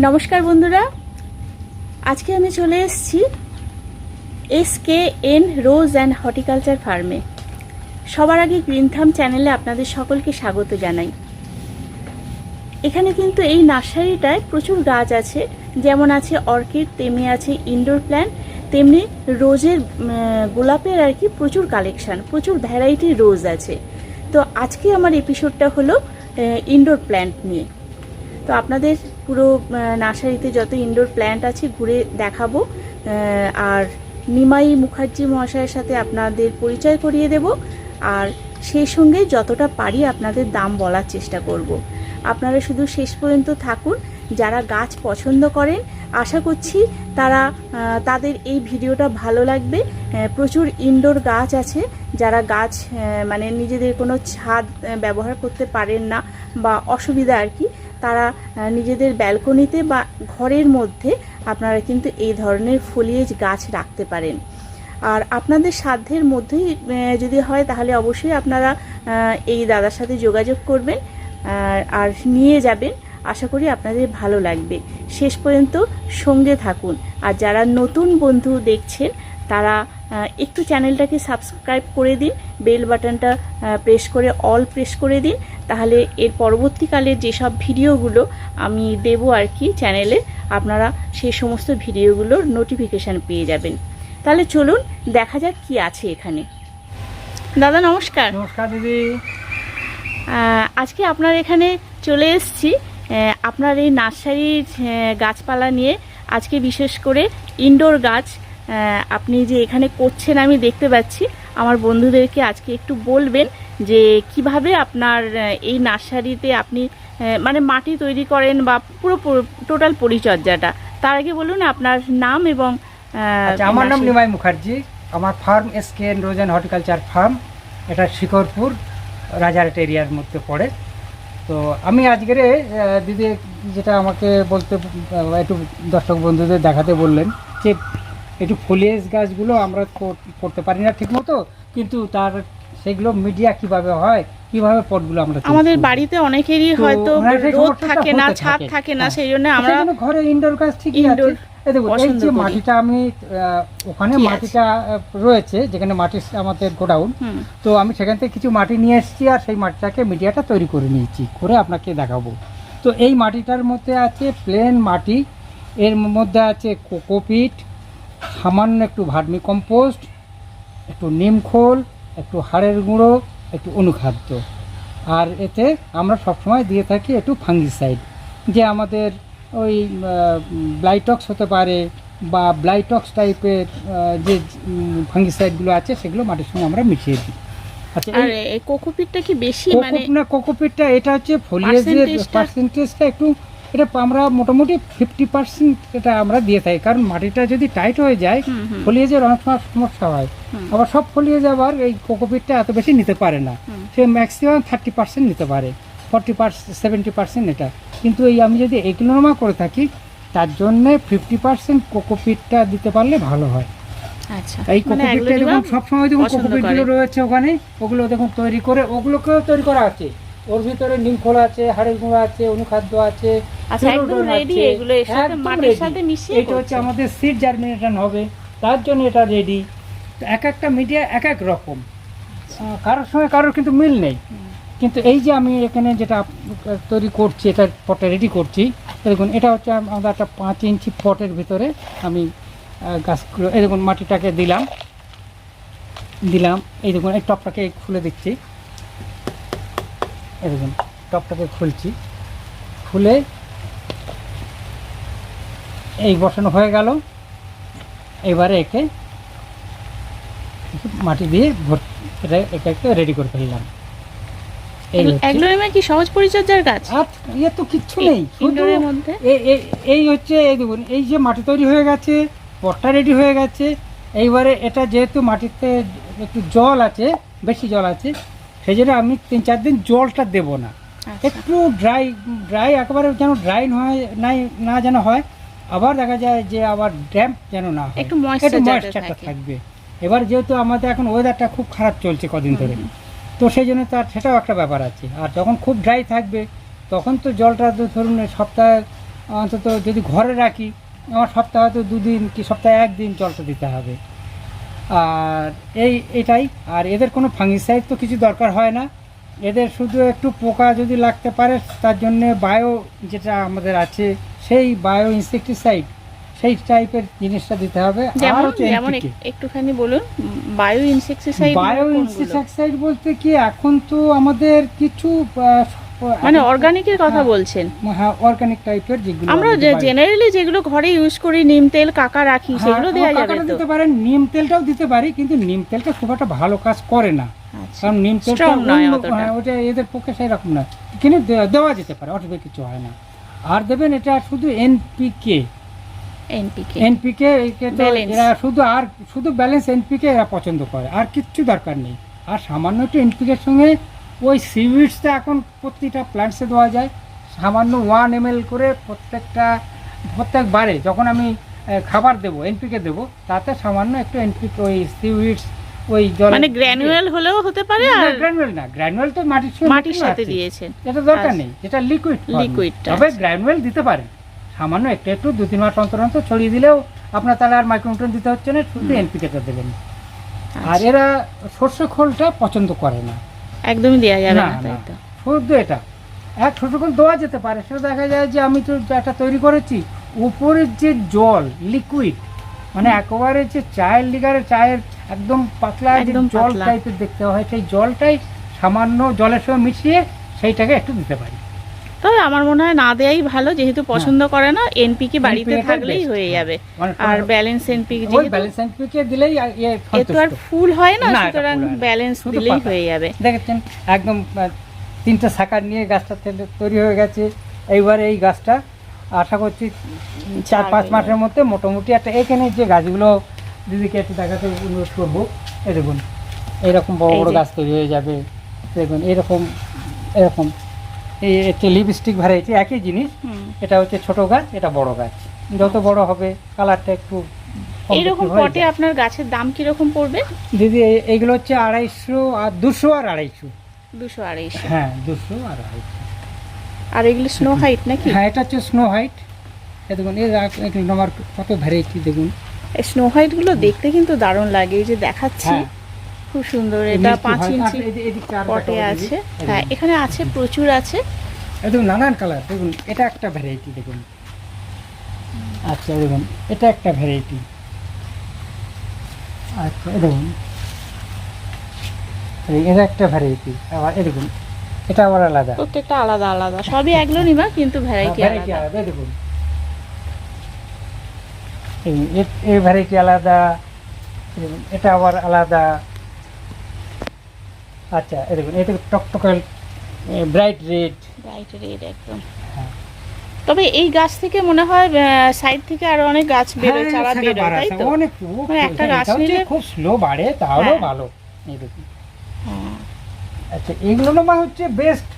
নমস্কার বন্ধুরা। আজকে আমি চলে এসেছি S K N rose and horticulture ফার্মে। সবার আগে গ্রিন থাম চ্যানেলে আপনাদের সকলকে স্বাগত জানাই। এখানে কিন্তু এই নার্সারিটায় প্রচুর গাছ আছে, যেমন আছে অর্কিড, তেমনি আছে ইনডোর প্ল্যান্ট, তেমনি রোজের গোলাপের আর কি প্রচুর কালেকশান, প্রচুর ভ্যারাইটির রোজ আছে। তো আজকে আমার এপিসোডটা হলো ইনডোর প্ল্যান্ট নিয়ে। তো আপনাদের পুরো নার্সারিতে যত ইনডোর প্ল্যান্ট আছে ঘুরে দেখাবো। আর নিমাই মুখার্জি মহাশয়ের সাথে আপনাদের পরিচয় করিয়ে দেব। আর সেই সঙ্গে যতটা পারি আপনাদের দাম বলার চেষ্টা করব। আপনারা শুধু শেষ পর্যন্ত থাকুন, যারা গাছ পছন্দ করেন, আশা করছি তারা তাদের এই ভিডিওটা ভালো লাগবে। প্রচুর ইনডোর গাছ আছে, যারা গাছ মানে নিজেদের কোনো ছাদ ব্যবহার করতে পারেন না বা অসুবিধা আর কি। তারা নিজেদের ব্যালকনিতে বা ঘরের মধ্যে আপনারা কিন্তু এই ধরনের ফলিয়েজ গাছ রাখতে পারেন। আর আপনাদের সাধ্যের মধ্যেই যদি হয় তাহলে অবশ্যই আপনারা এই দাদার সাথে যোগাযোগ করবেন আর- নিয়ে যাবেন। আশা করি আপনাদের ভালো লাগবে। শেষ পর্যন্ত সঙ্গে থাকুন। আর যারা নতুন বন্ধু দেখছেন তারা একটু চ্যানেলটাকে সাবস্ক্রাইব করে দিন বেল বাটনটা প্রেস করে অল প্রেস করে দিন তাহলে এর পরবর্তীকালে যেসব ভিডিওগুলো আমি দেবো আর কি চ্যানেলে আপনারা সেই সমস্ত ভিডিওগুলোর নোটিফিকেশান পেয়ে যাবেন। তাহলে চলুন দেখা যাক কি আছে এখানে। দাদা নমস্কার। নমস্কার দিদি। আজকে আপনার এখানে চলে এসছি আপনার এই নার্সারির গাছপালা নিয়ে আজকে বিশেষ করে ইনডোর গাছ আপনি যে এখানে করছেন আমি দেখতে পাচ্ছি। আমার বন্ধুদেরকে আজকে একটু বলবেন যে কীভাবে আপনার এই নার্সারিতে আপনি মানে মাটি তৈরি করেন বা পুরো টোটাল পরিচর্যাটা। তার আগে বলুন আপনার নাম এবং আচ্ছা আমার নাম নিমাই মুখার্জি। আমার farm S K N rose horticulture farm. এটা শিকরপুর রাজারহাট এরিয়ার মধ্যে পড়ে। তো আমি আজকের দিদি যেটা আমাকে বলতে একটু দর্শক বন্ধুদের দেখাতে বললেন যে একটু ফলিয়েজ গাছগুলো আমরা করতে পারি না ঠিক মতো কিন্তু তার সেগুলো মিডিয়া কীভাবে হয় কীভাবে পটগুলো আমরা আমাদের বাড়িতে অনেকেরই হয়তো রোদ থাকে না ছাদ থাকে। না হ্যাঁ। সেই জন্য আমরা ঘরে ইনডোর গাছ ঠিকই আছে। এই যে মাটিটা আমি ওখানে মাটিটা রয়েছে যেখানে মাটির আমাদের গোডাউন। তো আমি সেখান থেকে কিছু মাটি নিয়ে এসেছি আর সেই মাটিটাকে মিডিয়াটা তৈরি করে নিয়েছি করে আপনাকে দেখাবো। তো এই মাটিটার মধ্যে আছে প্লেন মাটি এর মধ্যে আছে কোকোপিট সামান্য একটু ভার্মি কম্পোস্ট একটু নিমখোল একটু হাড়ের গুঁড়ো একটু অনুখাদ্য। আর এতে আমরা সবসময় দিয়ে থাকি একটু ফাঙ্গিসাইড যে আমাদের ওই ব্লাইটক্স হতে পারে বা ব্লাইটক্স টাইপের যে ফাঙ্গিসাইডগুলো আছে সেগুলো মাটির সঙ্গে আমরা মিশিয়ে দিই। আচ্ছা কোকোপিটটা কি বেশি মানে না কোকোপিটটা এটা হচ্ছে ফলিয়েজের পার্সেন্টেজটা একটু এটা আমরা মোটামুটি ফিফটি পার্সেন্ট এটা আমরা দিয়ে থাকি। কারণ মাটিটা যদি টাইট হয়ে যায়। ফলিয়েজের অনেক সময় সমস্যা হয়। আবার সব ফলিয়েজ আবার এই কোকোপিটটা এত বেশি নিতে পারে না। সে ম্যাক্সিমাম থার্টি পার্সেন্ট নিতে পারে। ফর্টি পার্সেন্ট সেভেন্টি পার্সেন্ট এটা। কিন্তু এই আমি যদি এগুলোমা করে থাকি তার জন্য ফিফটি পার্সেন্ট কোকোপিটটা দিতে পারলে ভালো হয়। আচ্ছা। এই মানে কোকোপিটটা দেখুন সবসময় দেখুন কোকোপিটগুলো রয়েছে ওখানে ওগুলো দেখুন তৈরি করে ওগুলোকেও তৈরি করা আছে। ওর ভিতরে নিমখোল আছে হাড়ের গুঁড়ো আছে অনুখাদ্য আছে আচ্ছা, একদম ফেরোডন এগুলো এর সাথে মাটির সাথে মিশিয়ে এটা হচ্ছে আমাদের সিড জার্মিনেশন হবে তার জন্য এটা রেডি এক একটা মিডিয়া এক এক রকম। কারোর সঙ্গে কারোর কিন্তু মিল নেই। কিন্তু এই যে আমি এখানে যেটা তৈরি করছি এটা পটে রেডি করছি দেখুন এটা হচ্ছে আমাদের একটা পাঁচ ইঞ্চি পটের ভিতরে আমি গাছগুলো এই দেখুন মাটিটাকে দিলাম দিলাম এই দেখুন এই টপটাকে খুলে দিচ্ছি। এই দেখুন টপটাকে খুলছি। খুলে এই বসানো হয়ে গেল। এবারে একে মাটি দিয়ে এটা একে একে রেডি করে ফেললাম। কি সহজ পরিচর্যার গাছ ইয়ে তো কিচ্ছু নেই। ইনডোরের মধ্যে? এই হচ্ছে এই দেখুন এই যে মাটি তৈরি হয়ে গেছে পটটা রেডি হয়ে গেছে। এইবারে এটা যেহেতু মাটিতে একটু জল আছে বেশি জল আছে সেই জন্য আমি তিন চার দিন জলটা দেব না। আচ্ছা। একটু ড্রাই ড্রাই একেবারে যেন ড্রাই হয় নাই না যেন হয় আবার দেখা যায় যে আবার ড্যাম্প যেন না হয়। একটু থাকে। থাকবে। এবার যেহেতু আমাদের এখন ওয়েদারটা খুব খারাপ চলছে কদিন ধরে তো সেই জন্য তার সেটাও একটা ব্যাপার আছে। আর যখন খুব ড্রাই থাকবে তখন তো জলটা তো ধরুন সপ্তাহে অন্তত যদি ঘরে রাখি আমার সপ্তাহে হয়তো দুদিন কি সপ্তাহে একদিন জলটা দিতে হবে। আর এই এটাই। আর এদের কোনো ফাঙ্গিসাইড তো কিছু দরকার হয় না। এদের শুধু একটু পোকা যদি লাগতে পারে তার জন্যে বায়ো যেটা আমাদের আছে সেই বায়ো ইনসেকটিসাইড সেই টাইপের জিনিসটা দিতে হবে। যেমন যেমন একটুখানি বলুন বায়ো ইনসেকটিসাইড বায়ো ইনসেকটিসাইড বলতে কি এখন তো আমাদের কিছু মানে অর্গানিকের কথা হ্যাঁ। বলছেন? হ্যাঁ অর্গানিক টাইপের যেগুলো আমরা জেনারেলি যেগুলো ঘরে ইউজ করি নিম তেল কাকা রাখি হ্যাঁ, সেগুলো দেওয়া যাবে তো? দিতে পারেন নিম তেলটাও দিতে পারি কিন্তু নিম তেলটা খুব একটা ভালো কাজ করে না। আচ্ছা। কারণ নিম তেলটা নয়। হ্যাঁ, ওটা এদের পক্ষে সেই রকম না কিন্তু দেওয়া যেতে পারে অসুবিধা কিছু হয় না। আর দেবেন এটা শুধু এনপিকে এনপিকে এনপিকে. এরা শুধু আর শুধু ব্যালেন্স এনপিকে এরা পছন্দ করে আর কিচ্ছু দরকার নেই। আর সামান্য একটু এনপিকের সঙ্গে ওই সিউইডসটা এখন প্রতিটা প্ল্যান্টসে দেওয়া যায়। সামান্য ওয়ান এম করে প্রত্যেকটা প্রত্যেকবারে যখন আমি খাবার দেবো এনপিকে দেবো তাতে সামান্য একটু এনপিকে ওই সিউইডস ওই জল মানে গ্র্যানুয়াল হলেও হতে পারে আর গ্র্যানুয়াল না গ্র্যানুয়াল তো মাটির সঙ্গে মাটির সাথে দিয়েছেন। এটা দরকার আচ্ছা। নেই এটা লিকুইড লিকুইড তবে গ্র্যানুয়াল দিতে পারেন। সামান্য একটু একটু দু তিন মাস অন্তর অন্তর ছড়িয়ে দিলেও আপনার তাহলে আর মাইক্রোনিউট্রেন দিতে হচ্ছে না শুধু এনপিকেটা দেবেন। আর আচ্ছা, এরা সর্ষে খোলটা পছন্দ করে না। একদমই দেওয়া যাবে না তাই তো। শুধু এটা। এক ছোটক্ষণ দেওয়া যেতে পারে সেটা দেখা যায় যে আমি তো একটা তৈরি করেছি। উপরের যে জল লিকুইড মানে একেবারে যে চায়ের লিগারে চায়ের একদম পাতলা যে একদম জল টাইপের দেখতে হয় সেই জলটাই সামান্য জলের সঙ্গে মিশিয়ে সেইটাকে একটু দিতে পারি। তবে আমার মনে হয় না দেয়াই ভালো যেহেতু পছন্দ করে না এনপিকে বাড়িতে থাকলেই হয়ে হ্যাঁ। যাবে। মানে আর ব্যালেন্স যেহেতু ব্যালেন্স এনপিকে দিলেই আর ইয়ে এ তো আর ফুল হয় না সুতরাং হয়। ব্যালেন্স দিলেই হয়ে যাবে। দেখেছেন একদম তিনটা শাখার নিয়ে গাছটা তৈরি হয়ে গেছে। এইবারে এই গাছটা আশা করছি চার পাঁচ মাসের মধ্যে মোটামুটি একটা এখানে যে গাছগুলো দিদিকে একটু দেখাতে অনুরোধ করব এই দেখুন এইরকম বড় বড় গাছ তৈরি হয়ে যাবে। দেখুন এরকম এরকম। এই হচ্ছে লিপস্টিক ভ্যারাইটি একই জিনিস। এটা হচ্ছে ছোট গাছ এটা বড় গাছ। যত বড় হবে কালারটা একটু কম এইরকম পটে আপনার গাছের দাম কীরকম পড়বে? দিদি এইগুলো হচ্ছে আড়াইশো আর দুশো আর আড়াইশো। দুশো আড়াইশো। হ্যাঁ দুশো আর আড়াইশো। আর এগুলো স্নো হাইট নাকি? হ্যাঁ এটা হচ্ছে স্নো হাইট দেখুন এর আগ- কত ভ্যারাইটি দেখুন। স্নো হাইটগুলো দেখতে কিন্তু দারুণ লাগে এই যে দেখাচ্ছি। হ্যাঁ। খুব সুন্দর এটা পাঁচ ইঞ্চি পটে আছে। হ্যাঁ এখানে আছে প্রচুর আছে। দেখুন নানান কালার। দেখুন এটা একটা ভ্যারাইটি দেখুন। আচ্ছা দেখুন এটা একটা ভ্যারাইটি আচ্ছা দেখুন। এটা একটা ভ্যারাইটি আবার দেখুন এটা আবার আলাদা। প্রত্যেকটা আলাদা আলাদা। সবই এগুলো নিবা কিন্তু ভ্যারাইটি আলাদা। দেখুন। এই- ভ্যারাইটি আলাদা। এটা আবার আলাদা। আচ্ছা এই দেখুন এটা টকটকাল ব্রাইট রেড ব্রাইট রেড একদম। হ্যাঁ। তবে এই গাছ থেকে মনে হয় সাইড থেকে আরও অনেক গাছ বেরোয় চারা বেরোয় তাই তো? অনেক মানে একটা গাছ নিলে- খুব স্লো বাড়ে তাহলেও হ্যাঁ। ভালো এই দেখুন। হ্যাঁ। আচ্ছা এগুলো না হচ্ছে বেস্ট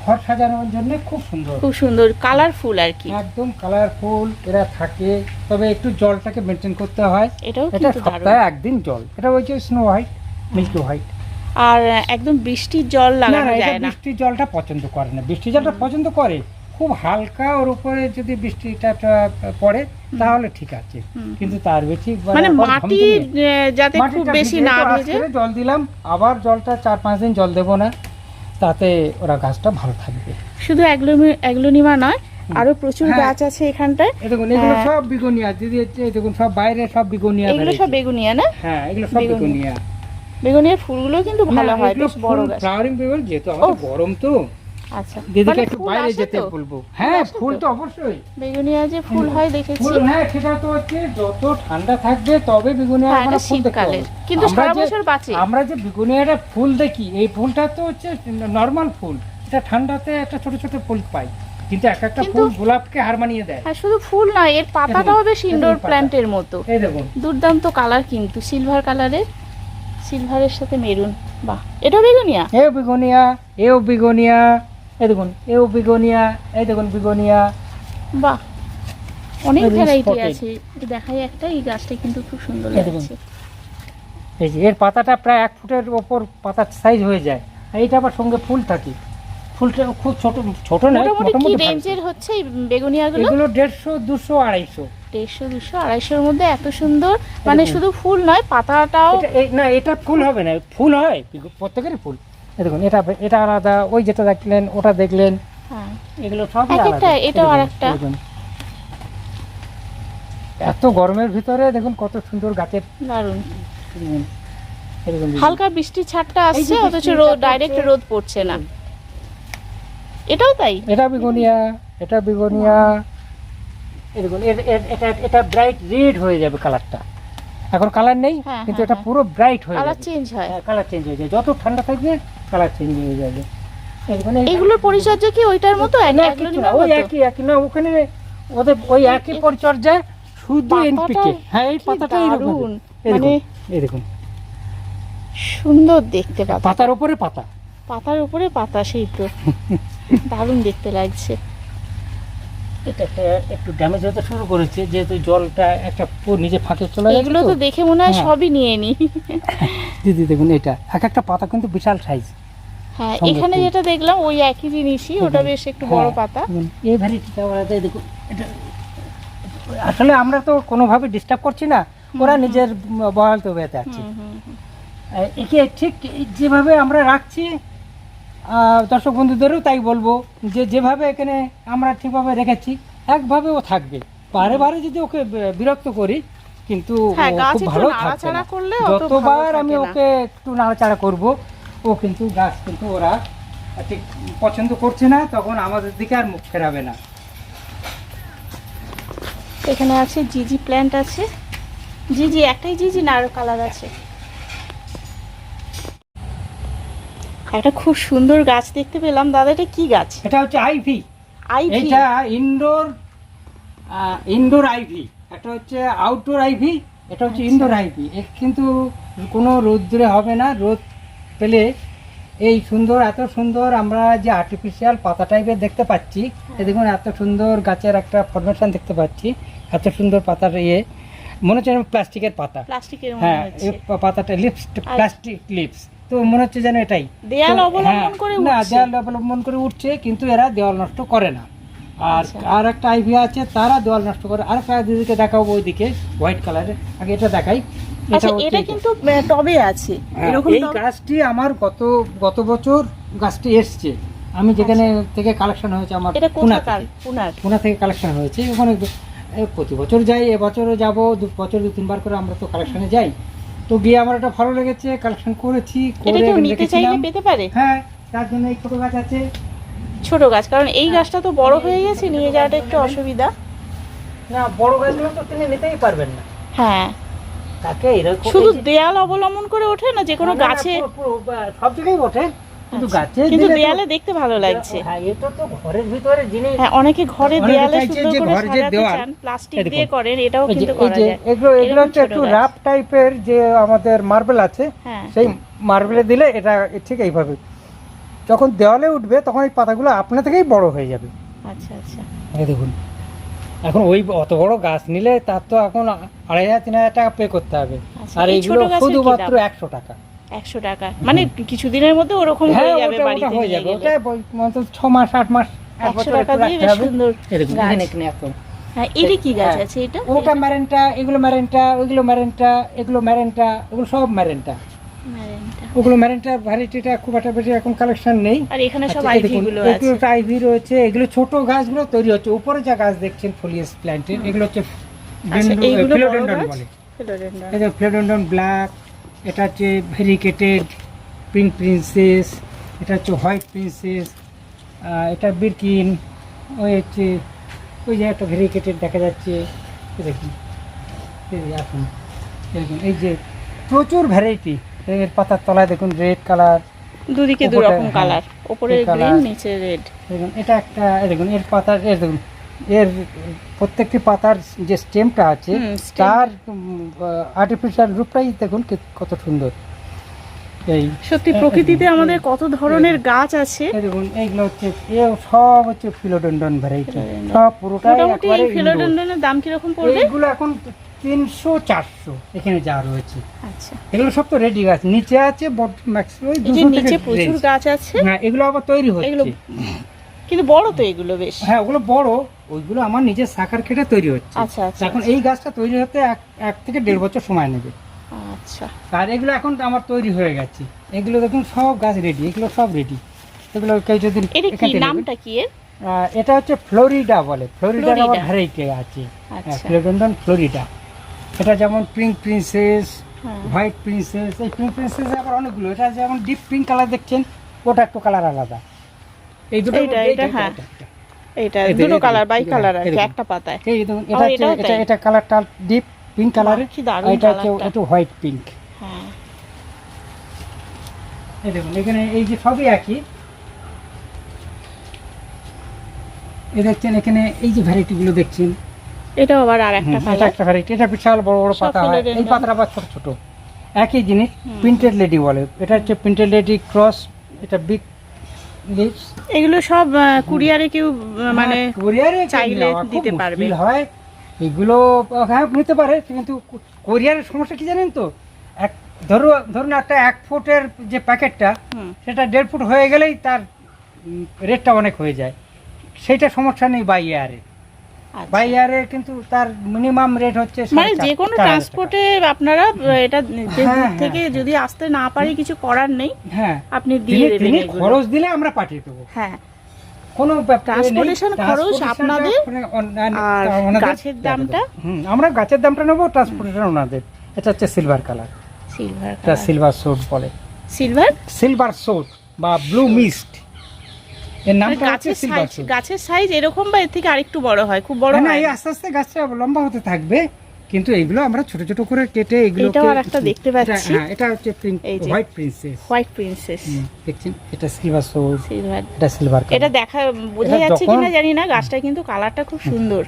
ঘর সাজানোর জন্য খুব সুন্দর। খুব সুন্দর কালারফুল আর কি। একদম কালারফুল এরা থাকে তবে একটু জলটাকে মেনটেন করতে হয়। এটাও এটা সপ্তাহে একদিন জল এটা হচ্ছে স্নো হোয়াইট মিল্কি হোয়াইট আর একদম বৃষ্টির জল লাগানো যায় না। বৃষ্টির জলটা পছন্দ করে না। বৃষ্টির জলটা পছন্দ করে খুব হালকা ওর উপরে যদি বৃষ্টিটা পড়ে তাহলে ঠিক আছে। কিন্তু তার বেশি মানে মাটি যাতে খুব বেশি না ভেজে। জল দিলাম আবার জলটা চার পাঁচ দিন জল দেবো না তাতে ওরা গাছটা ভালো থাকবে। শুধু অ্যাগ্লোনিমা নয় আরও প্রচুর হ্যাঁ। গাছ আছে এখানটায়। এই দেখুন এগুলো হ্যাঁ। সব বিগোনিয়া দিদি দেখুন সব বাইরে সব বিগোনিয়া এগুলো সব বেগুনিয়া না? হ্যাঁ এগুলো সব বেগুনি। বিগোনিয়া। বেগুনিয়ার ফুলগুলো কিন্তু ভালো হয় বেশ বড় গাছ। ফ্লাওয়ারিং বেগুন যেহেতু আমাদের গরম তো আচ্ছা। দিদিকে মানে একটু বাইরে যেতে বলব। হ্যাঁ ফুল তো? অবশ্যই। বেগুনিয়া যে ফুল হয় দেখেছি। ফুল হ্যাঁ সেটা তো হচ্ছে যত ঠান্ডা থাকবে তবে বেগুনিয়া হ্যাঁ, আমরা ফুল দেখতে কিন্তু সারা বছর বাঁচে। আমরা যে বেগুনিয়াটা ফুল দেখি এই ফুলটা তো হচ্ছে নর্মাল ফুল। এটা ঠান্ডাতে একটা ছোট ছোট ফুল পাই। কিন্তু এক একটা ফুল গোলাপকে হার মানিয়ে দেয়। হ্যাঁ শুধু ফুল নয় এর পাতাটাও বেশ ইনডোর। প্ল্যান্টের মতো। এই দেখুন। দুর্দান্ত কালার কিন্তু সিলভার কালারের সিলভারের সাথে মেরুন। বাহ এটা বেগুনিয়া? এও বেগুনিয়া এও বেগুনিয়া এই দেখুন এও বেগুনিয়া এই দেখুন বেগুনিয়া। বাহ অনেক ভ্যারাইটি আছে। দেখাই একটা এই গাছটা কিন্তু খুব সুন্দর লাগছে। এই যে এর পাতাটা প্রায় এক ফুটের ওপর পাতার সাইজ হয়ে যায়। আর এইটা আবার সঙ্গে ফুল থাকে। ফুলটা খুব ছোট ছোট না মোটামুটি কি রেঞ্জের হচ্ছে এই বেগুনিয়াগুলো? এগুলো দেড়শো দুশো আড়াইশো। দেড়শো দুশো আড়াইশোর মধ্যে এত সুন্দর। মানে শুধু ফুল নয় পাতাটাও না এটা ফুল হবে না ফুল হয় প্রত্যেকেরই ফুল। দেখুন এটা এটা আলাদা ওই যেটা দেখলেন ওটা দেখলেন। হ্যাঁ। এগুলো আলাদা। এটাও আরেকটা। এত গরমের ভিতরে দেখুন কত সুন্দর গাছের দারুণ। হালকা বৃষ্টির ছাটটা আসছে অথচ রোদ ডাইরেক্ট রোদ পড়ছে না। এটাও তাই? এটা বিগনিয়া এটা বিগনিয়া। এই দেখুন এর- এর- এটা এটা ব্রাইট রেড হয়ে যাবে কালারটা এখন কালার নেই হ্যাঁ, কিন্তু হ্যাঁ, এটা হ্যাঁ। পুরো ব্রাইট হয়ে কালার চেঞ্জ হয়। কালার চেঞ্জ হয়ে যায় যত ঠান্ডা থাকবে কালার চেঞ্জ হয়ে যাবে। এগুলোর পরিচর্যা কি ওইটার মতো? ওই? একই একই না ওখানে ওদের ওই একই পরিচর্যা শুধু এনপিকে হ্যাঁ এই পাতাটা এই দেখুন, মানে- সুন্দর দেখতে পাতা পাতার উপরে পাতা। পাতার উপরে পাতা সেই তো। দারুণ দেখতে লাগছে। এটা একটা একটু ড্যামেজ হতে শুরু করেছে যেহেতু জলটা একটা পুরো নিজে ফাঁকে চলে যাচ্ছে এগুলো তো তো। দেখে মনে হয় হ্যাঁ। সবই নিয়ে নি। দিদি দেখুন এটা এক একটা পাতা কিন্তু বিশাল সাইজ হ্যাঁ এখানে যেটা দেখলাম ওই একই জিনিসই ওটা বেশ একটু বড় হ্যাঁ, পাতা। দেখুন, এই ভ্যারাইটিটা ওরা দেখুন এটা আসলে আমরা তো কোনোভাবে ডিস্টার্ব করছি না ওরা নিজের বহাল আছে। হুম, হুম। আহ, একে ঠিক যেভাবে আমরা রাখছি দর্শক বন্ধুদেরও তাই বলব যে যেভাবে এখানে আমরা ঠিকভাবে রেখেছি একভাবে ও থাকবে। বারে বারে যদি ওকে বিরক্ত করি কিন্তু হ্যাঁ, খুব ভালো থাকবে না। যতবার আমি ওকে একটু নাড়াচাড়া করব ও কিন্তু গাছ কিন্তু ওরা ঠিক পছন্দ করছে না তখন আমাদের দিকে আর মুখ ফেরাবে না। এখানে আছে জিজি প্ল্যান্ট আছে। জিজি একটাই জিজি না আরও কালার আছে? একটা খুব সুন্দর গাছ দেখতে পেলাম। দাদা এটা কি গাছ? এটা হচ্ছে আইভি আইভি এটা ইনডোর ইনডোর আইভি একটা হচ্ছে আউটডোর আইভি এটা হচ্ছে আচ্ছা। ইনডোর আইভি কিন্তু কোনো রোদ্দুরে হবে না। রোদ পেলে এই সুন্দর এত সুন্দর আমরা যে আর্টিফিশিয়াল পাতা টাইপের দেখতে পাচ্ছি এই দেখুন এত সুন্দর গাছের একটা ফরমেশন দেখতে পাচ্ছি এত সুন্দর পাতার ইয়ে। মনে হচ্ছে প্লাস্টিকের পাতা। প্লাস্টিকের হ্যাঁ পাতাটা লিপস প্লাস্টিক লিপস তো মনে হচ্ছে যেন এটাই। দেয়াল অবলম্বন হ্যাঁ, করে না। দেয়াল অবলম্বন করে উঠছে কিন্তু এরা দেওয়াল নষ্ট করে না। আর আচ্ছা। আর একটা আইভি আছে তারা দেওয়াল নষ্ট করে। আর একটা দিদিকে দেখাবো ওইদিকে হোয়াইট কালারের আগে এটা দেখাই। আচ্ছা এটা এটা। কিন্তু টবে আছে। হ্যাঁ, এরকম এই গাছটি আমার গত গত বছর গাছটি এসছে। আমি যেখানে থেকে কালেকশন হয়েছে আমার পুনা থেকে। পুনা থেকে কালেকশন হয়েছে। ওখানে প্রতি বছর যাই এবছরও যাব দু বছর দু তিনবার করে আমরা তো কালেকশনে যাই। তো গিয়ে আমার এটা ভালো লেগেছে কালেকশন করেছি এটা করে কেউ নিতে চাইলে পেতে পারে। হ্যাঁ তার জন্য এই ছোট গাছ আছে। ছোট গাছ কারণ এই গাছটা তো বড় হয়ে গেছে নিয়ে যাওয়াটা একটু অসুবিধা। না বড় গাছগুলো তো তিনি নিতেই পারবেন না। হ্যাঁ। তাকে এরকম শুধু দেয়াল অবলম্বন করে ওঠে না যে কোনো গাছে সব জায়গায় ওঠে কিন্তু গাছে কিন্তু দেয়ালে দেখতে ভালো লাগছে। হ্যাঁ এটা তো ঘরের ভিতরে জিনিস। হ্যাঁ অনেকে ঘরে দেয়ালে সুন্দর করে সাজাতে চান প্লাস্টিক দিয়ে করেন এটাও কিন্তু করা যায়। এগুলো এগুলো হচ্ছে একটু রাফ টাইপের যে আমাদের মার্বেল আছে সেই মার্বেলে দিলে এটা ঠিক এইভাবে। যখন দেওয়ালে উঠবে তখন এই পাতাগুলো আপনা থেকেই বড় হয়ে যাবে। আচ্ছা আচ্ছা। এই দেখুন। এখন ওই অত বড় গাছ নিলে তার তো এখন আড়াই হাজার তিন হাজার টাকা পে করতে হবে। আচ্ছা, আর এই এইগুলো শুধুমাত্র একশো টাকা। একশো টাকা। মানে কিছুদিনের মধ্যে ওরকম হ্যাঁ হয়ে যাবে বাড়িতে হয়ে যাবে। ওটা ছ মাস আট মাস একশো টাকা দিয়ে বেশ সুন্দর। হ্যাঁ এটা কি গাছ হ্যাঁ। আছে এটা? ওটা ম্যারেন্টা এগুলো ম্যারেন্টা ওইগুলো ম্যারেন্টা এগুলো ম্যারেন্টা ওগুলো সব ম্যারেন্টা। ওগুলো ম্যারেন্টা ভ্যারাইটিটা খুব একটা বেশি এখন কালেকশন নেই। আর এখানে সব আচ্ছা, আইভি গুলো আছে। এগুলো আইভি রয়েছে এগুলো ছোট গাছগুলো তৈরি হচ্ছে। উপরে যা গাছ দেখছেন ফোলিয়াস প্ল্যান্টের এগুলো হচ্ছে আচ্ছা বলে। ফিলোডেন্ড্রন। ব্ল্যাক এটা হচ্ছে ভেরিকেটেড পিঙ্ক প্রিন্সেস এটা হচ্ছে হোয়াইট প্রিন্সেস এটা বিরকিন ওই হচ্ছে ওই যে একটা ভেরিকেটেড দেখা যাচ্ছে দেখুন এই দেখুন এই যে প্রচুর ভ্যারাইটি এর পাতার তলায় দেখুন রেড কালার দুদিকে দু উপরে, রকম হ্যাঁ, কালার উপরে গ্রিন নিচে রেড দেখুন এটা একটা দেখুন এর পাতার এর দেখুন এর প্রত্যেকটি পাতার যে স্টেমটা আছে তার আর্টিফিশিয়াল রূপটাই দেখুন কত সুন্দর। এই সত্যি প্রকৃতিতে আমাদের কত ধরনের গাছ আছে। দেখুন এইগুলো হচ্ছে সব হচ্ছে ফিলোডেন্ডন ভ্যারাইটি সব পুরোটাই মোটামুটি একবারে indoor। ফিলোডেন্ড্রনের দাম কীরকম পড়বে? এইগুলো এখন তিনশো চারশো এখানে যা রয়েছে। আচ্ছা। এগুলো সব তো রেডি গাছ নিচে আছে ম্যাক্সিমাম এই নিচে প্রচুর গাছ আছে। হ্যাঁ এগুলো আবার তৈরি হচ্ছে। কিন্তু বড় তো এগুলো বেশ। হ্যাঁ ওগুলো বড় ওইগুলো আমার নিজের শাখার কেটে তৈরি হচ্ছে। আচ্ছা আচ্ছা এখন এই গাছটা তৈরি হতে এক থেকে দেড় বছর সময় নেবে। আচ্ছা। আর এগুলো এখন তো আমার তৈরি হয়ে গেছে। এগুলো দেখুন সব গাছ রেডি এগুলো সব রেডি এগুলো কেউ যদি। নামটা কি এর? এটা হচ্ছে ফ্লোরিডা বলে। ফ্লোরিডার আবার ফ্লোরিডা। ভ্যারাইটি আছে আচ্ছা। ফ্লোরিডন ফ্লোরিডা। এটা যেমন পিঙ্ক প্রিন্সেস হ্যাঁ। হোয়াইট প্রিন্সেস এই পিঙ্ক প্রিন্সেস আবার অনেকগুলো। এটা যেমন ডিপ পিঙ্ক কালার দেখছেন ওটা একটু কালার আলাদা। এই দুটো এইটা, এইটা, হ্যাঁ। এটা এই দুটো কালার বাই কালার আর। একটা পাতায়। এই এটা এটা এটা কালারটা ডিপ পিঙ্ক কালারের এটা একটু হোয়াইট পিঙ্ক হ্যাঁ। এই দেখুন এখানে এই যে সবই একই। দেখছেন এখানে এই যে ভ্যারাইটি গুলো দেখছেন। এটাও আবার আর একটা এটা একটা ভ্যারাইটি এটা বিশাল বড় বড় পাতা। হয় এই পাতাটা আবার ছোট ছোট। একই জিনিস প্রিন্টেড লেডি বলে। এটা হচ্ছে প্রিন্টেড লেডি ক্রস এটা বিগ এগুলো সব কুরিয়ারে কেউ মানে কোরিয়ারে চাইলে দিতে পারবে। হয়। এগুলো হ্যাঁ নিতে পারে কিন্তু কোরিয়ারের সমস্যা কি জানেন তো? এক ধরো ধরুন একটা এক ফুটের যে প্যাকেটটা সেটা দেড় ফুট হয়ে গেলেই তার রেটটা অনেক হয়ে যায়। সেইটা সমস্যা নেই বাই এয়ারে আচ্ছা। বাই এয়ারে কিন্তু তার মিনিমাম রেট হচ্ছে মানে যে কোনো। ট্রান্সপোর্টে আপনারা এটা হ্যাঁ, হ্যাঁ, থেকে হ্যাঁ। যদি আসতে না পারে কিছু করার নেই হ্যাঁ। আপনি দিয়ে দেবেন খরচ দিলে আমরা পাঠিয়ে দেবো। হ্যাঁ। কোনো। Transportation খরচ আপনাদের, আর গাছের দামটা? হুম, আমরা গাছের দামটা নেব ট্রান্সপোর্টেশন ওনাদের। এটা হচ্ছে সিলভার কালার সিলভার সিলভার সোট বলে। সিলভার সিলভার সোট বা ব্লু মিস্ট এর মানে গাছের সাইজ গাছের সাইজ এরকম বা এর থেকে আরেকটু বড় হয়? খুব বড় না এই আস্তে আস্তে গাছটা লম্বা হতে থাকবে কিন্তু এইগুলো আমরা ছোট ছোট করে কেটে এগুলো আর একটা দেখতে পাচ্ছি। হ্যাঁ এটা হচ্ছে হোয়াইট প্রিন্সেস হোয়াইট প্রিন্সেস দেখছেন? এটা সিলভার সোল সিলভার এটা সিলভার এটা দেখা বোঝা যাচ্ছে কিনা জানি না গাছটা কিন্তু কালারটা খুব সুন্দর।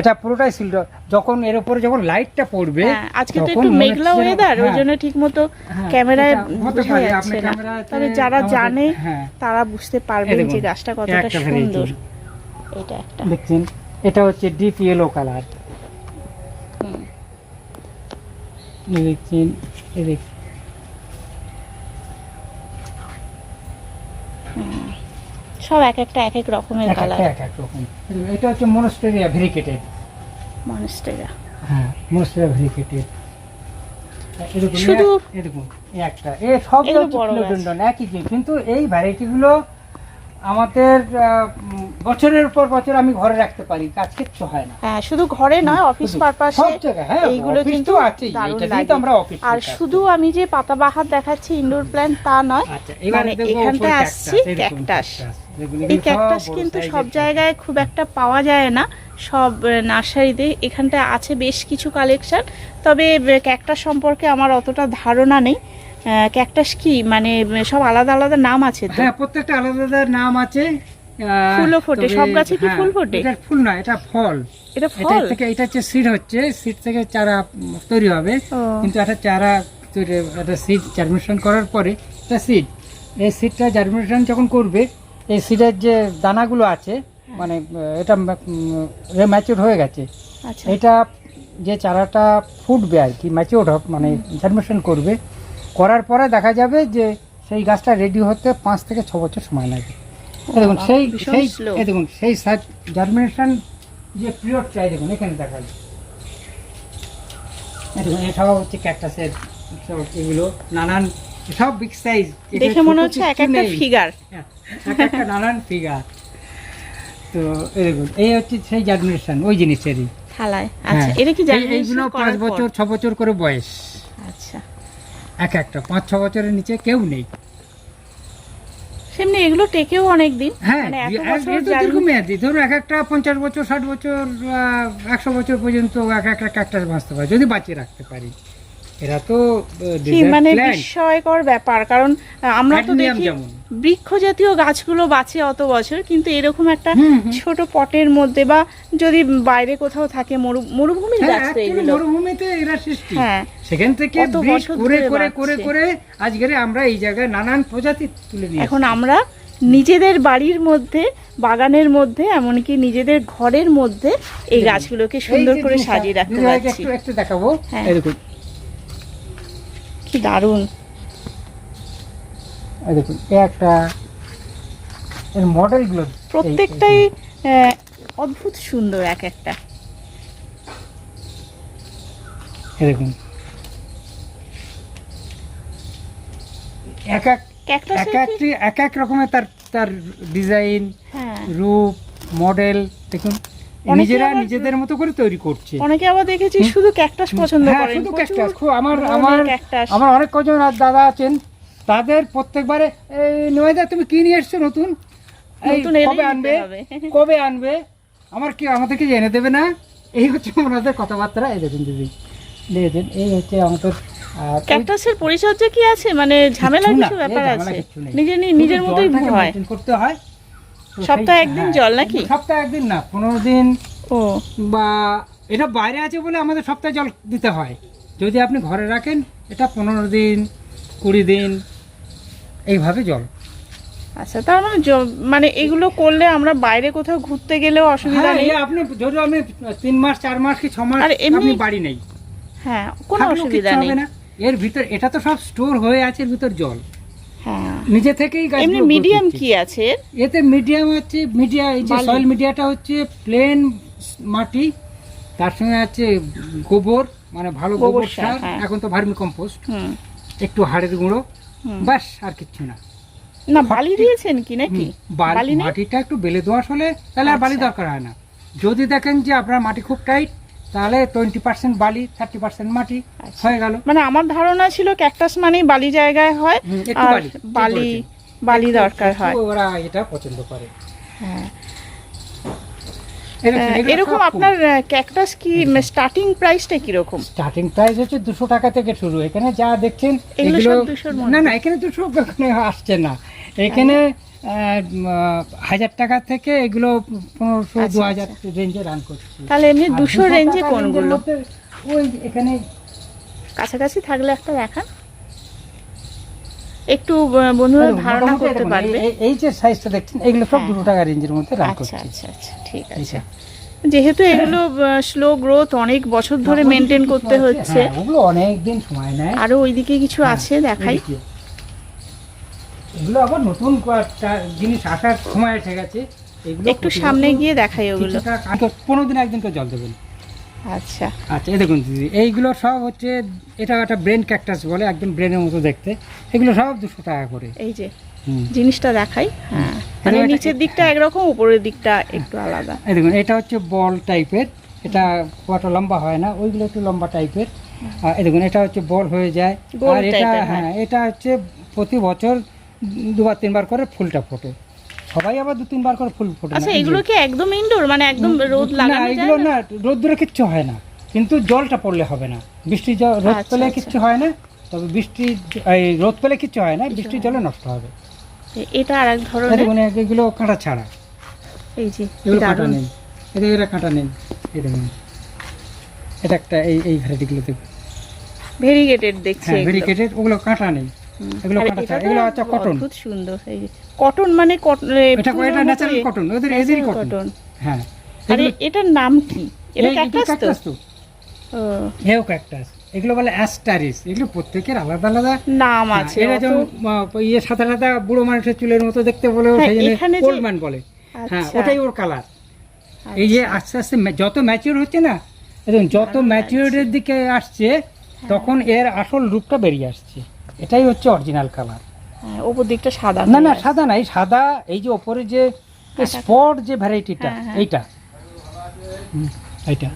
এটা পুরোটাই সিলভার যখন এর উপরে যখন লাইটটা পড়বে হ্যাঁ আজকে তো একটু মেঘলা ওয়েদার ওই হ্যাঁ, জন্য ঠিক মতো হ্যাঁ, ক্যামেরায় এটা বোঝা যাচ্ছে না। তবে যারা জানে তারা বুঝতে পারবেন দেখুন, যে গাছটা কতটা সুন্দর। এটা একটা। দেখছেন? এটা হচ্ছে ডিপ ইয়েলো কালার দেখছেন? সব এক একটা এক এক রকমের কালার এক এক রকম। এটা হচ্ছে মনোস্টেরিয়া ভেরিকেটেড মনস্টেরা হ্যাঁ মনস্টেরা ভেরিকেটেড শুধু- এরকম এই একটা। এ সব হচ্ছে কিন্তু এই ভ্যারাইটিগুলো আমাদের বছরের পর বছর আমি ঘরে রাখতে পারি কাজ কিচ্ছু হয় না। হ্যাঁ শুধু ঘরে নয় অফিস পারপাসে সব জায়গায়, হ্যাঁ, এইগুলো কিন্তু দারুণ লাগে। আর শুধু আমি যে পাতাবাহার দেখাচ্ছি ইনডোর প্ল্যান্ট তা নয় আচ্ছা মানে এখানটায় আসছি ক্যাকটাস এই ক্যাকটাস কিন্তু সব জায়গায় খুব একটা পাওয়া যায় না সব নার্সারিতে এখানটায় আছে বেশ কিছু কালেকশন তবে ক্যাকটাস সম্পর্কে আমার অতটা ধারণা নেই। ক্যাকটাস কি? মানে সব আলাদা আলাদা নাম আছে তো? হ্যাঁ প্রত্যেকটা আলাদা আলাদা নাম আছে। ফুলও ফোটে, সব গাছে কি হ্যাঁ, ফুল ফোটে? এটা ফুল না এটা ফল। এটা এটা ফল? থেকে এটা হচ্ছে সিড হচ্ছে সিড থেকে চারা তৈরি হবে। কিন্তু একটা চারা তৈরি একটা সিড জার্মিনেশন করার পরে এটা সিড এই সিডটা জার্মিনেশন যখন করবে এই সিডের যে দানাগুলো আছে মানে আহ, এটা ম্যাচিউর হয়ে গেছে। আচ্ছা। এটা যে চারাটা ফুটবে আর কি ম্যাচিওর হোক মানে জার্মিনেশন করবে করার পরে দেখা যাবে যে সেই গাছটা রেডি হতে পাঁচ থেকে ছ বছর সময় লাগে। দেখুন সেই সেই দেখুন সেই জার্মিনেশন যে পিরিয়ড চাই দেখুন এখানে দেখা যায় দেখুন হচ্ছে ক্যাকটাসের এগুলো নানান সব বিগ সাইজ দেখে মনে হচ্ছে এক একটা ফিগার এক একটা নানান ফিগার তো এই দেখুন এই হচ্ছে সেই জার্মিনেশন ওই জিনিসেরই। থালায়। আচ্ছা হ্যাঁ। এটা কি জার্মিনেশন এইগুলো পাঁচ বছর ছ বছর করে বয়স। আচ্ছা। এক একটা পাঁচ ছ বছরের নিচে কেউ নেই। সেমনি এগুলো টেকেও অনেক দিন হ্যাঁ মানে দীর্ঘমেয়াদী। ধরো এক একটা পঞ্চাশ বছর ষাট বছর একশো বছর পর্যন্ত এক একটা ক্যাকটাস বাঁচতে পারে যদি বাঁচিয়ে রাখতে পারি। এরা তো মানে বিস্ময়কর ব্যাপার কারণ আমরা তো দেখি যেমন। বৃক্ষ জাতীয় গাছগুলো বাঁচে অত বছর কিন্তু এরকম একটা। ছোট পটের মধ্যে বা যদি বাইরে কোথাও থাকে মরু মরুভূমির হ্যাঁ, গাছ তো এগুলো। মরুভূমিতে এরা সৃষ্টি। হ্যাঁ সেখান থেকে করে করে করে। করে আজকের আমরা এই জায়গায় নানান প্রজাতি তুলে নিয়ে এখন আমরা নিজেদের বাড়ির মধ্যে বাগানের মধ্যে এমনকি নিজেদের ঘরের মধ্যে এই গাছগুলোকে সুন্দর করে সাজিয়ে রাখতে পারছি। একটু দেখাবো। হ্যাঁ। দেখুন। কি দারুণ। দেখুন একটা এর মডেলগুলো প্রত্যেকটাই অদ্ভুত সুন্দর এক একটা। দেখুন এক এক এক একটি এক এক রকমের তার তার ডিজাইন হ্যাঁ। রূপ মডেল দেখুন নিজেরা নিজেদের মতো করে তৈরি করছে। অনেকে আবার দেখেছি শুধু ক্যাকটাস পছন্দ হ্যাঁ করেন। শুধু ক্যাকটাস। খুব আমার আমার আমার অনেক কজন আর দাদা আছেন তাদের প্রত্যেকবারে এই নয়দা তুমি কি নিয়ে এসছো নতুন? কবে আনবে? কবে আনবে? আমার কি আমাদেরকে এনে দেবে না? এই হচ্ছে ওনাদের কথাবার্তা। এই দেখুন দিদি দেখেছেন এই হচ্ছে আমাদের ক্যাকটাসের পরিচর্যা কি আছে? মানে ঝামেলা কিছু ব্যাপার আছে? নিজে নিজের মতোই হয় করতে হয়। সপ্তাহে একদিন হ্যাঁ, জল নাকি? সপ্তাহে একদিন না পনেরো দিন। ও। বা এটা বাইরে আছে বলে আমাদের সপ্তাহে জল দিতে হয়। যদি আপনি ঘরে রাখেন এটা পনেরো দিন কুড়ি দিন এইভাবে জল। আচ্ছা তার মানে মানে এগুলো করলে আমরা বাইরে কোথাও ঘুরতে গেলেও অসুবিধা হ্যাঁ নেই? আপনি যদি আমি তিন মাস চার মাস কি ছ মাস আপনি বাড়ি নেই। হ্যাঁ কোনো অসুবিধা নেই। না। এর ভিতর এটা তো সব স্টোর হয়ে আছে এর ভিতর জল। হ্যাঁ। নিজে থেকেই গাছগুলো এমনি মিডিয়াম কি আছে এতে মিডিয়াম হচ্ছে মিডিয়া এই যে। সয়েল মিডিয়াটা হচ্ছে প্লেন মাটি তার সঙ্গে আছে গোবর মানে ভালো গোবর সার, হ্যাঁ। এখন তো ভার্মি কম্পোস্ট হুম। একটু হাড়ের গুঁড়ো। বাস আর কিচ্ছু না। না বালি দিয়েছেন কি নাকি? বালি- মাটিটা একটু বেলে দোয়াশ হলে তাহলে আর বালি আচ্ছা। দরকার হয় না। যদি দেখেন যে আপনার মাটি খুব টাইট তাহলে টোয়েন্টি পার্সেন্ট বালি থার্টি পার্সেন্ট মাটি আচ্ছা। হয়ে গেল। মানে আমার ধারণা ছিল ক্যাকটাস মানেই বালি জায়গায় হয় আর বালি, বালি দরকার হয়। ওরা এটা পছন্দ করে। হ্যাঁ। এরকম- ফুল। আপনার ক্যাকটাস কি স্টার্টিং প্রাইসটা কীরকম? স্টার্টিং প্রাইস হচ্ছে দুশো টাকা থেকে শুরু। এখানে যা দেখছেন এগুলো 200? না না এখানে দুশো এখানে আসছে না। এখানে উম, হাজার টাকা থেকে এগুলো পনেরোশো দু হাজার রেঞ্জে রান করছে। তাহলে এমনি দুশো রেঞ্জে কোনগুলো? ওই এখানে কাছাকাছি থাকলে একটা দেখান একটু বন্ধুরা ধারণা করতে পারবে। এই- যে সাইজটা দেখছেন এগুলো সব হ্যাঁ। দুশো টাকা রেঞ্জের মধ্যে রান আচ্ছা করছে। আচ্ছা আচ্ছা ঠিক আছে। যেহেতু এগুলো স্লো গ্রোথ অনেক বছর ধরে মেনটেন করতে হচ্ছে। হ্যাঁ, ওগুলো অনেক দিন সময় নেয়। আরও ওইদিকে কিছু হ্যাঁ, আছে দেখাই। এগুলো আবার নতুন জিনিস আসার সময় এসে গেছে। এগুলো একটু সামনে গিয়ে দেখাই ওগুলো। পনেরো দিন একদিন করে জল দেবেন। আচ্ছা। আচ্ছা এই দেখুন দিদি এইগুলো সব হচ্ছে এটা একটা ব্রেন ক্যাকটাস বলে একদম ব্রেনের মতো দেখতে। এগুলো সব দুশো টাকা করে। এই যে জিনিসটা দেখাই হ্যাঁ। মানে নিচের দিকটা একরকম উপরের দিকটা একটু আলাদা। এই দেখুন এটা হচ্ছে বল টাইপের। এটা কত লম্বা হয় না ওইগুলো একটু লম্বা টাইপের। আর এই দেখুন এটা হচ্ছে বল হয়ে যায়। আর এটা হ্যাঁ। হ্যাঁ এটা হচ্ছে প্রতি বছর দুবার তিনবার করে ফুলটা ফোটে। সবাই আবার দু তিনবার করে ফুল ফোটে আচ্ছা এগুলো কি একদম ইনডোর মানে একদম রোদ না লাগানো যায় এগুলো না? না রোদ্দুরে কিচ্ছু হয় না। কিন্তু জলটা পড়লে হবে না। বৃষ্টি জল রোদ আচ্ছা, পেলে আচ্ছা। কিচ্ছু হয় না। তবে বৃষ্টি এই রোদ পেলে কিচ্ছু হয় না বৃষ্টির জলে নষ্ট হবে। এটা আর এক ধরনের দেখুন এগুলো কাঁটা ছাড়া। এই যে এগুলো কাঁটা নেই এটা এটা কাঁটা নেই এই দেখুন। এটা একটা এই এই ভ্যারাইটিগুলো দেখুন ভেরিগেটেড দেখছি হ্যাঁ এগুলো। ভেরিকেটেড ওগুলো কাঁটা নেই। এগুলো কাঁটা এগুলো হচ্ছে কটন অদ্ভুত সুন্দর এই কটন মানে কটন এটা এটা ন্যাচারাল কটন ওদের কটন হ্যাঁ। আরে এটার নাম কি? এটা ক্যাকটাস তো? ও, হেও ক্যাকটাস এগুলো বলে অ্যাস্টারিস এগুলো প্রত্যেকের আলাদা আলাদা। নাম হ্যাঁ, আছে এরা যেমন ইয়ে সাদা সাদা বুড়ো মানুষের চুলের মতো দেখতে বলেও হ্যাঁ, সেই জন্য এখানে ওল্ড ম্যান বলে। হ্যাঁ আচ্ছা, ওটাই ওর কালার এই যে আস্তে আস্তে যত ম্যাচিওর হচ্ছে না দেখুন যত ম্যাচিওরের দিকে আসছে। তখন এর আসল রূপটা বেরিয়ে আসছে। এটাই হচ্ছে অরিজিনাল কালার হ্যাঁ, ওপর দিকটা সাদা না না সাদা না এই সাদা এই যে ওপরে যে স্পট যে ভ্যারাইটিটা হ্যাঁ, হ্যাঁ। এইটা। এইটা।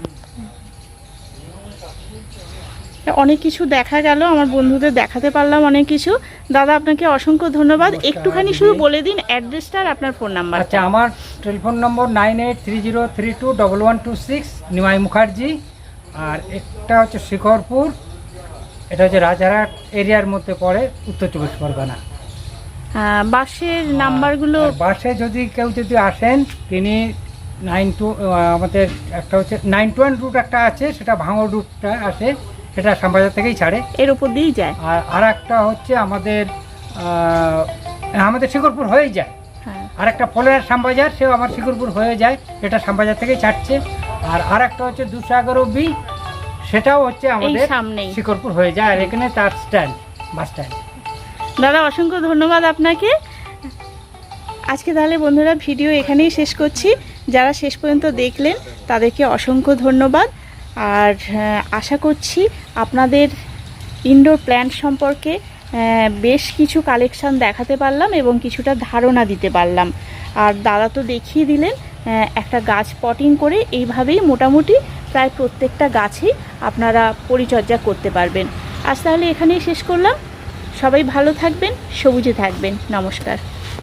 অনেক কিছু দেখা গেল আমার বন্ধুদের দেখাতে পারলাম অনেক কিছু। দাদা আপনাকে অসংখ্য ধন্যবাদ। একটুখানি শুধু বলে দিন অ্যাড্রেসটা আর আপনার ফোন নাম্বার আচ্ছা আমার telephone number nine eight three zero three two double one two six Nimai Mukherjee. আর একটা হচ্ছে শিখরপুর। এটা হচ্ছে রাজারহাট এরিয়ার মধ্যে পড়ে উত্তর চব্বিশ পরগনা। হ্যাঁ, বাসের নাম্বারগুলো বাসে যদি কেউ যদি আসেন তিনি নাইন টু আমাদের একটা হচ্ছে নাইন টু ওয়ান রুট একটা আছে সেটা ভাঙড় রুটটা আসে সেটা শ্যামবাজার থেকেই ছাড়ে। এর উপর দিয়েই যায়? আর আর একটা হচ্ছে আমাদের আমাদের শিকরপুর হয়েই যায়। আর একটা ফলের শ্যামবাজার সেও আমার শিকরপুর হয়ে যায় এটা শ্যামবাজার থেকেই ছাড়ছে। আর আর একটা হচ্ছে দুশো এগারো বি সেটাও হচ্ছে আমাদের সামনেই। শিকরপুর হয়ে যায় আর এখানে তার স্ট্যান্ড বাস স্ট্যান্ড দাদা অসংখ্য ধন্যবাদ আপনাকে। আজকে তাহলে বন্ধুরা ভিডিও এখানেই শেষ করছি। যারা শেষ পর্যন্ত দেখলেন তাদেরকে অসংখ্য ধন্যবাদ। আর আশা করছি আপনাদের ইনডোর প্ল্যান্ট সম্পর্কে বেশ কিছু কালেকশান দেখাতে পারলাম এবং কিছুটা ধারণা দিতে পারলাম। আর দাদা তো দেখিয়ে দিলেন একটা গাছ পটিং করে এইভাবেই মোটামুটি প্রায় প্রত্যেকটা গাছেই আপনারা পরিচর্যা করতে পারবেন। আজ তাহলে এখানেই শেষ করলাম। সবাই ভালো থাকবেন, সবুজে থাকবেন। নমস্কার।